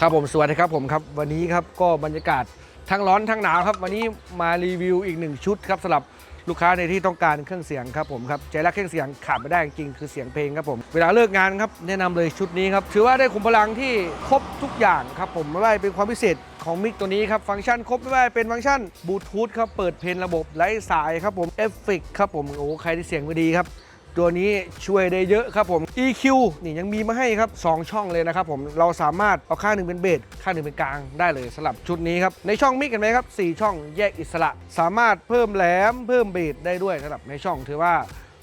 ครับผมสวัสดีครับผมครับวันนี้ครับก็บรรยากาศทั้งร้อนทั้งหนาวครับ วันนี้มารีวิวอีกหนึ่งชุดครับสำหรับลูกค้าในที่ต้องการเครื่องเสียงครับผมครับใจรักเครื่องเสียงขาดไม่ได้จริงคือเสียงเพลงครับผมเวลาเลิกงานครับแนะนำเลยชุดนี้ครับถือว่าได้ขุมพลังที่ครบทุกอย่างครับผมไม่ว่าเป็นความพิเศษของมิกตัวนี้ครับฟังก์ชันครบไม่ว่าเป็นฟังก์ชันบลูทูธครับเปิดเพลงระบบไร้สายครับผมเอฟเฟกครับผมโอ้ใครที่เสียงไม่ดีครับ ตัวนี้ช่วยได้เยอะครับผม EQ นี่ยังมีมาให้ครับ 2 ช่องเลยนะครับผมเราสามารถเอาข้างหนึ่งเป็นเบสข้างหนึ่งเป็นกลางได้เลยสำหรับชุดนี้ครับ ในช่องมิกเห็นไหมครับ 4 ช่องแยกอิสระ สามารถเพิ่มแหลมเพิ่มเบสได้ด้วยสำหรับในช่องถือว่า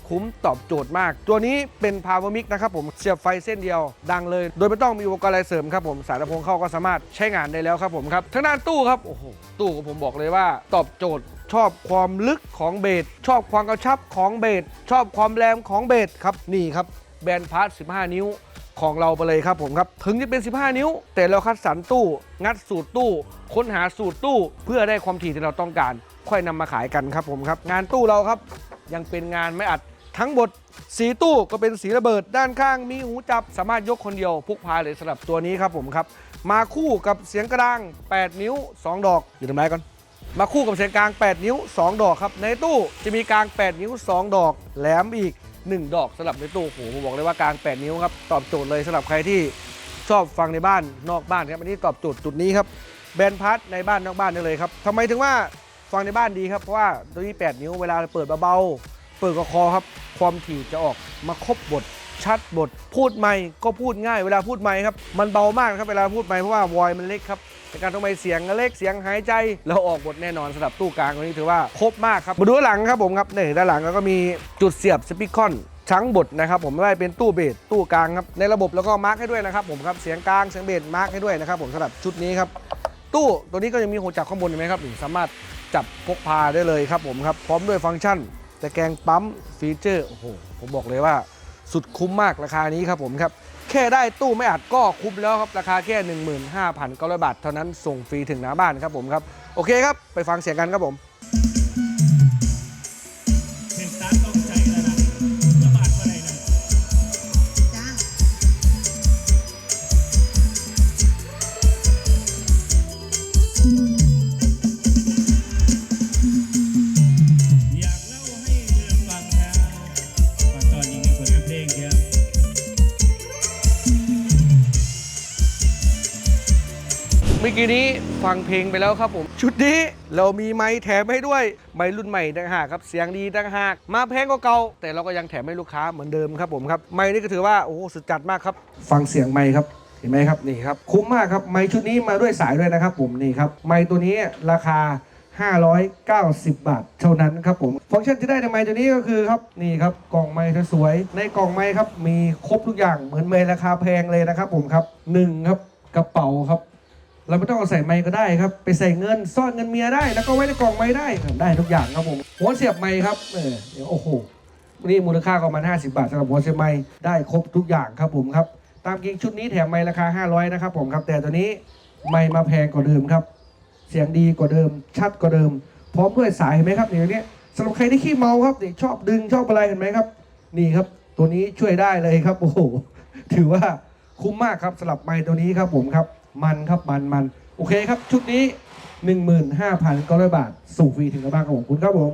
คุ้มตอบโจทย์มาก ตัวนี้เป็น Power Mic นะครับผมเสียบไฟเส้นเดียว ดังเลย โดยไม่ต้องมีอุปกรณ์อะไรเสริมครับผมสายลำโพงเข้าก็สามารถใช้งานได้แล้วครับผมครับทางด้านตู้ครับโอ้โหตู้ผมบอกเลยว่าตอบโจทย์ ชอบความลึกของเบสชอบความกระชับของเบสชอบความแรงของเบสครับนี่ครับแบนพาร์ท15 นิ้วของเราไปเลยครับผมครับ ถึงจะเป็น 15 นิ้ว แต่เราคัดสรรตู้ งัดสูตรตู้ ค้นหาสูตรตู้ เพื่อได้ความถี่ที่เราต้องการ ค่อยนำมาขายกันครับผมครับ งานตู้เราครับ ยังเป็นงานไม่อัดทั้งหมดสีตู้ก็เป็นสีระเบิดด้านข้างมีหูจับสามารถยกคนเดียวพกพาเลยสำหรับตัวนี้ครับผมครับ มาคู่กับเสียงกระดัง8 นิ้ว 2 ดอกอยู่ตรงไหนก่อน มาคู่กับเสียงกลาง 8 นิ้ว 2 ดอกครับ ในตู้จะมีกลาง 8 นิ้ว 2 ดอก แหลมอีก 1 ดอกสำหรับในตู้โอ้โหผมบอกเลยว่ากลาง 8 นิ้วครับตอบโจทย์เลยสำหรับใครที่ชอบฟังในบ้านนอกบ้านครับอันนี้ตอบโจทย์จุดนี้ครับแบนพัดในบ้านนอกบ้านได้เลยครับทำไมถึงว่าฟังในบ้านดีครับเพราะว่าตัวนี้ 8 นิ้วเวลาเปิดเบาๆเปิดกับคอครับความถี่จะออกมาครบบท ชัดบทพูดไม่ก็พูดง่ายเวลาพูดไม่ครับ มันเบามากครับเวลาพูดไม่เพราะว่าวอยมันเล็กครับในการทำไมเสียงเล็กเสียงหายใจเราออกบทแน่นอนสำหรับตู้กลางตัวนี้ถือว่าครบมากครับมาดูหลังครับผมครับนี่ด้านหลังแล้วก็มีจุดเสียบสปีกคอนทั้งบทนะครับผมไม่ว่าเป็นตู้เบสตู้กลางครับในระบบแล้วก็มาร์กให้ด้วยนะครับผมครับเสียงกลางเสียงเบสมาร์กให้ด้วยนะครับผมสำหรับชุดนี้ครับตู้ตัวนี้ก็ยังมีหัวจับข้างบนเห็นไหมครับนี่สามารถจับพกพาได้เลยครับผมครับพร้อมด้วยฟังก์ชันตะแกรงปั๊มฟีเจอร์โอ้โหผมบอกเลยว่า สุดคุ้มมากราคานี้ครับผมครับ แค่ได้ตู้ไม่อัดก็คุ้มแล้วครับ ราคาแค่ 15,900 บาท เท่านั้นส่งฟรีถึงหน้าบ้านครับผมครับ โอเคครับ ไปฟังเสียงกันครับผม เมื่อกี้นี้ฟังเพลงไปแล้วครับผม ชุดนี้เรามีไม้แถมให้ด้วย ไม้รุ่นใหม่ต่างหากครับ เสียงดีต่างหาก มาแพงกว่าเก่าแต่เราก็ยังแถมให้ลูกค้าเหมือนเดิมครับผมครับ ไม้นี่ก็ถือว่าโอ้โหสุดจัดมากครับ ฟังเสียงไม้ครับเห็นไหมครับนี่ครับคุ้มมากครับไม้ชุดนี้มาด้วยสายด้วยนะครับผมนี่ครับไม้ตัวนี้ราคา 590 บาท เท่านั้นครับผม ฟังก์ชันที่ได้ในไม้ตัวนี้ก็คือครับนี่ครับกล่องไม้สวยในกล่องไม้ครับมีครบทุกอย่างเหมือนไม้ราคาแพงเลยนะครับผมครับหนึ่งครับกระเป๋าครับ เราไม่ต้องเอาใส่ไม้ก็ได้ครับ ไปใส่เงินซ่อนเงินเมียได้ แล้วก็ไว้ในกล่องไม้ได้ได้ทุกอย่างครับผมหัวเสียบไม้ครับเออโอ้โหนี่มูลค่าประมาณ50 บาทสำหรับหัวเสียบไม้ได้ครบทุกอย่างครับผมครับตามจริงชุดนี้แถมไม้ราคา 500นะครับผมครับแต่ตัวนี้ไม้มาแพงกว่าเดิมครับ เสียงดีกว่าเดิม ชัดกว่าเดิม พร้อมด้วยสายเห็นไหมครับนี่ตัวนี้สำหรับใครที่ขี้เมาครับนี่ชอบดึงชอบอะไรเห็นไหมครับ นี่ครับ ตัวนี้ช่วยได้เลยครับโอ้โหถือว่าคุ้มมากครับสำหรับไม้ตัวนี้ครับผมครับ มันครับมันมันโอเคครับชุดนี้ 15,900 บาทส่งฟรีถึงกระบ้านของผมคุณครับผม